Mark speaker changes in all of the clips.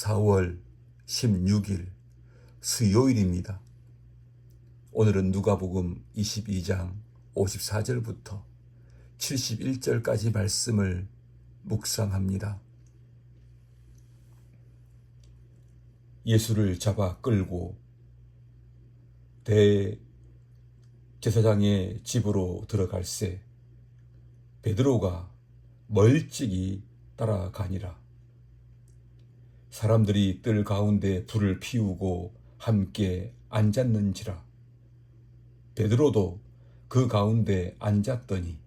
Speaker 1: 4월 16일 수요일입니다. 오늘은 누가복음 22장 54절부터 71절까지 말씀을 묵상합니다. 예수를 잡아 끌고 대제사장의 집으로 들어갈새 베드로가 멀찍이 따라가니라. 사람들이 뜰 가운데 불을 피우고 함께 앉았는지라. 베드로도 그 가운데 앉았더니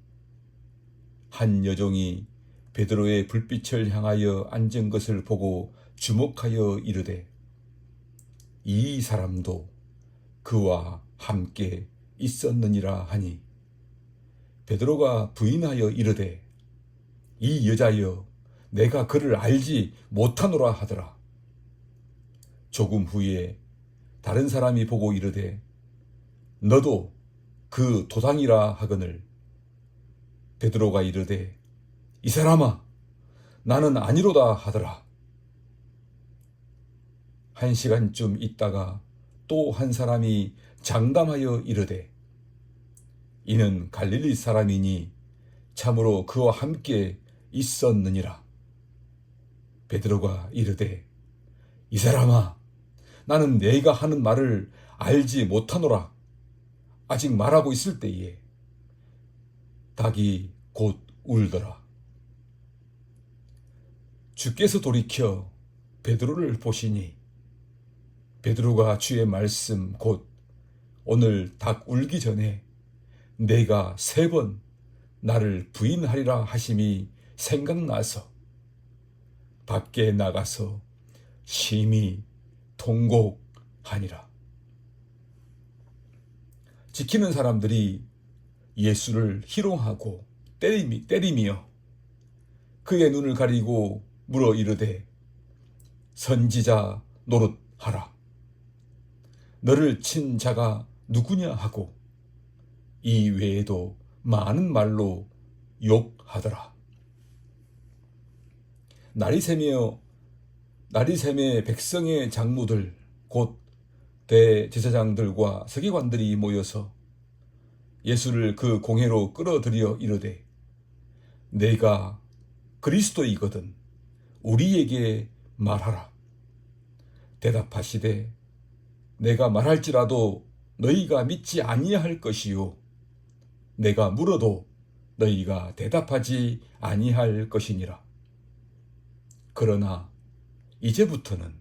Speaker 1: 한 여종이 베드로의 불빛을 향하여 앉은 것을 보고 주목하여 이르되 이 사람도 그와 함께 있었느니라 하니 베드로가 부인하여 이르되 이 여자여 내가 그를 알지 못하노라 하더라. 조금 후에 다른 사람이 보고 이르되 너도 그 도당이라 하거늘 베드로가 이르되 이 사람아 나는 아니로다 하더라. 한 시간쯤 있다가 또 한 사람이 장담하여 이르되 이는 갈릴리 사람이니 참으로 그와 함께 있었느니라. 베드로가 이르되 이 사람아 나는 네가 하는 말을 알지 못하노라. 아직 말하고 있을 때에 닭이 곧 울더라. 주께서 돌이켜 베드로를 보시니 베드로가 주의 말씀 곧 오늘 닭 울기 전에 내가 세 번 나를 부인하리라 하심이 생각나서 밖에 나가서 심히 통곡하니라. 지키는 사람들이 예수를 희롱하고 때리미, 때리며 그의 눈을 가리고 물어 이르되 선지자 노릇하라. 너를 친 자가 누구냐 하고 이 외에도 많은 말로 욕하더라. 날이 새며 날이 새매 백성의 장무들 곧 대제사장들과 서기관들이 모여서 예수를 그 공회로 끌어들여 이르되 내가 그리스도이거든 우리에게 말하라. 대답하시되 내가 말할지라도 너희가 믿지 아니할 것이요 내가 물어도 너희가 대답하지 아니할 것이니라. 그러나 이제부터는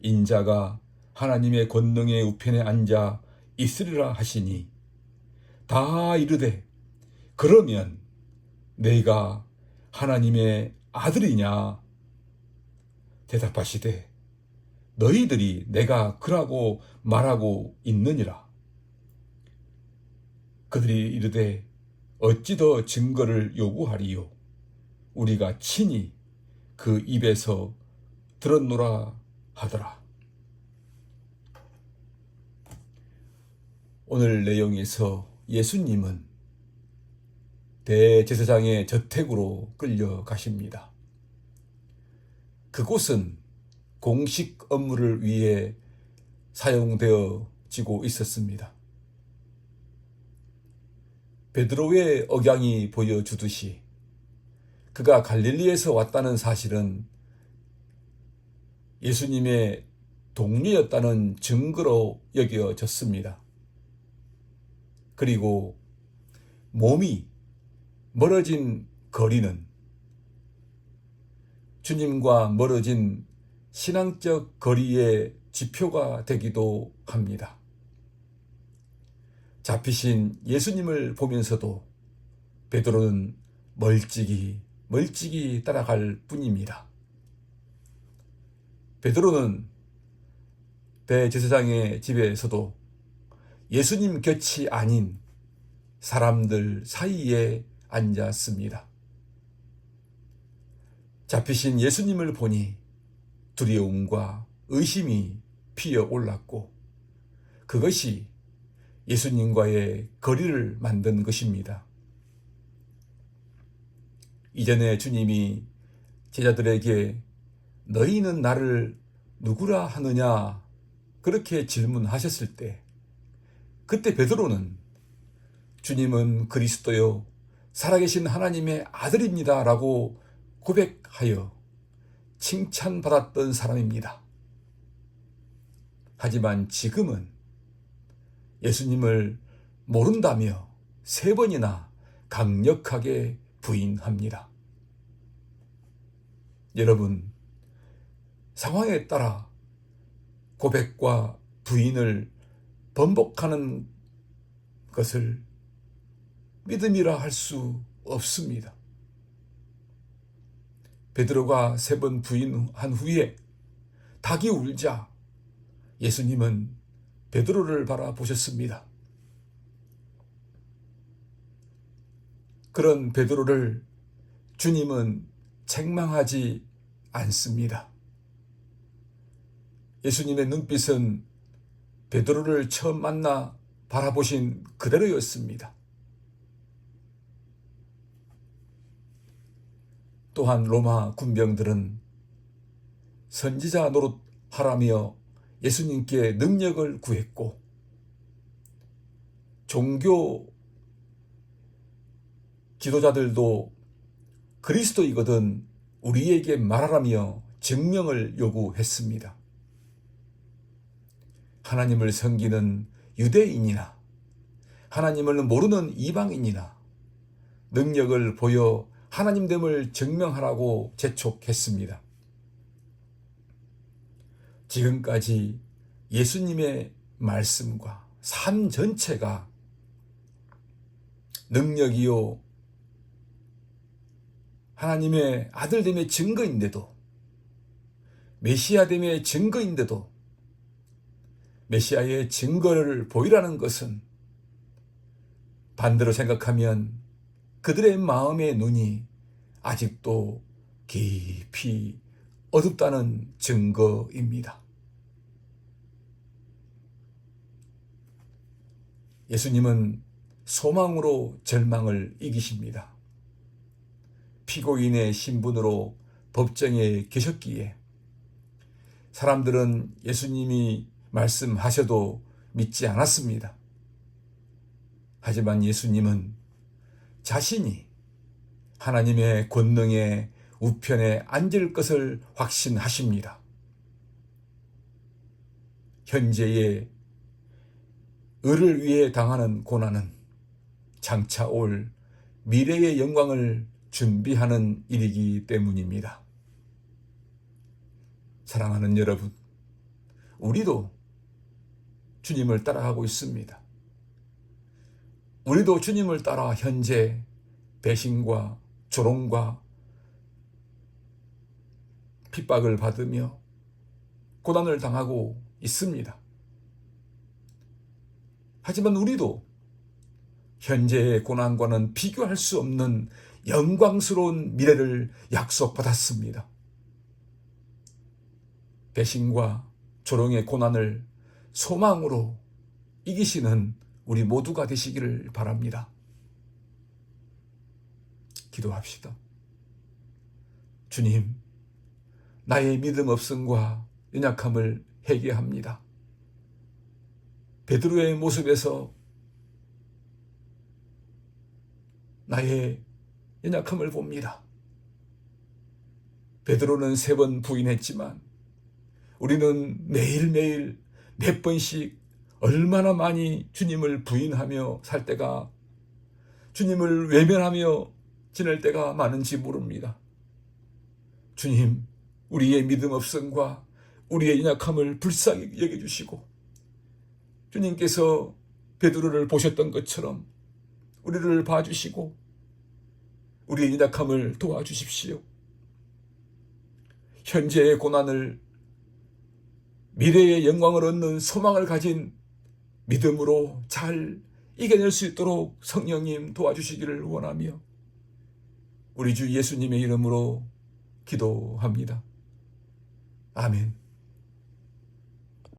Speaker 1: 인자가 하나님의 권능의 우편에 앉아 있으리라 하시니 다 이르되 그러면 내가 하나님의 아들이냐? 대답하시되 너희들이 내가 그라고 말하고 있느니라. 그들이 이르되 어찌 더 증거를 요구하리요? 우리가 친히 그 입에서 들었노라 하더라. 오늘 내용에서 예수님은 대제사장의 저택으로 끌려가십니다. 그곳은 공식 업무를 위해 사용되어지고 있었습니다. 베드로의 억양이 보여주듯이 그가 갈릴리에서 왔다는 사실은 예수님의 동료였다는 증거로 여겨졌습니다. 그리고 몸이 멀어진 거리는 주님과 멀어진 신앙적 거리의 지표가 되기도 합니다. 잡히신 예수님을 보면서도 베드로는 멀찍이 멀찍이 따라갈 뿐입니다. 베드로는 대제사장의 집에서도 예수님 곁이 아닌 사람들 사이에 앉았습니다. 잡히신 예수님을 보니 두려움과 의심이 피어 올랐고 그것이 예수님과의 거리를 만든 것입니다. 이전에 주님이 제자들에게 너희는 나를 누구라 하느냐 그렇게 질문하셨을 때 그때 베드로는 주님은 그리스도요 살아계신 하나님의 아들입니다라고 고백하여 칭찬받았던 사람입니다. 하지만 지금은 예수님을 모른다며 세 번이나 강력하게 부인합니다. 여러분, 상황에 따라 고백과 부인을 번복하는 것을 믿음이라 할 수 없습니다. 베드로가 세 번 부인한 후에 닭이 울자 예수님은 베드로를 바라보셨습니다. 그런 베드로를 주님은 책망하지 않습니다. 예수님의 눈빛은 베드로를 처음 만나 바라보신 그대로였습니다. 또한 로마 군병들은 선지자 노릇하라며 예수님께 능력을 구했고 종교 지도자들도 그리스도이거든 우리에게 말하라며 증명을 요구했습니다. 하나님을 섬기는 유대인이나 하나님을 모르는 이방인이나 능력을 보여 하나님됨을 증명하라고 재촉했습니다. 지금까지 예수님의 말씀과 삶 전체가 능력이요 하나님의 아들됨의 증거인데도 메시아됨의 증거인데도 메시아의 증거를 보이라는 것은 반대로 생각하면 그들의 마음의 눈이 아직도 깊이 어둡다는 증거입니다. 예수님은 소망으로 절망을 이기십니다. 피고인의 신분으로 법정에 계셨기에 사람들은 예수님이 말씀하셔도 믿지 않았습니다. 하지만 예수님은 자신이 하나님의 권능의 우편에 앉을 것을 확신하십니다. 현재의 을을 위해 당하는 고난은 장차 올 미래의 영광을 준비하는 일이기 때문입니다. 사랑하는 여러분, 우리도 주님을 따라가고 있습니다. 우리도 주님을 따라 현재 배신과 조롱과 핍박을 받으며 고난을 당하고 있습니다. 하지만 우리도 현재의 고난과는 비교할 수 없는 영광스러운 미래를 약속받았습니다. 배신과 조롱의 고난을 소망으로 이기시는 우리 모두가 되시기를 바랍니다. 기도합시다. 주님, 나의 믿음 없음과 연약함을 회개합니다. 베드로의 모습에서 나의 연약함을 봅니다. 베드로는 세 번 부인했지만 우리는 매일매일 몇 번씩 얼마나 많이 주님을 부인하며 살 때가 주님을 외면하며 지낼 때가 많은지 모릅니다. 주님, 우리의 믿음 없음과 우리의 연약함을 불쌍히 여겨주시고 주님께서 베드로를 보셨던 것처럼 우리를 봐주시고 우리의 연약함을 도와주십시오. 현재의 고난을 미래의 영광을 얻는 소망을 가진 믿음으로 잘 이겨낼 수 있도록 성령님 도와주시기를 원하며 우리 주 예수님의 이름으로 기도합니다. 아멘.